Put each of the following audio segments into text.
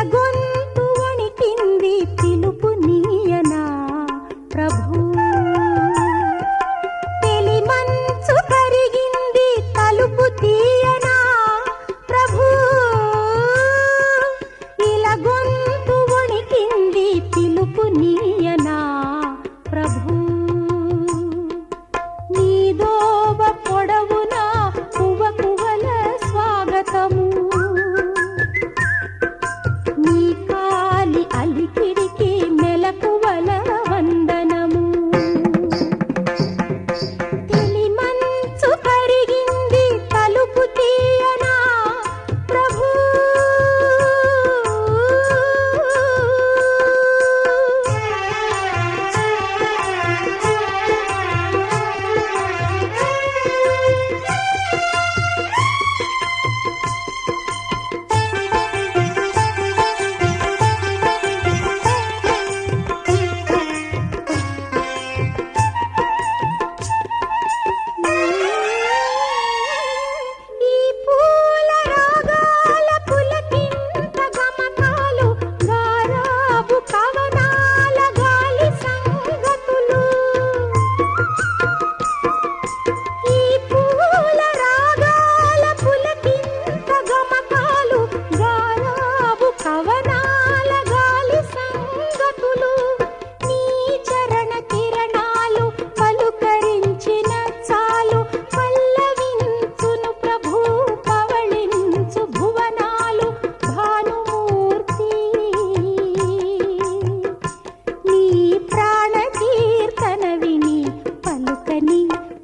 segundo.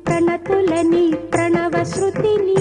ప్రణతులని ప్రణవ శృతిని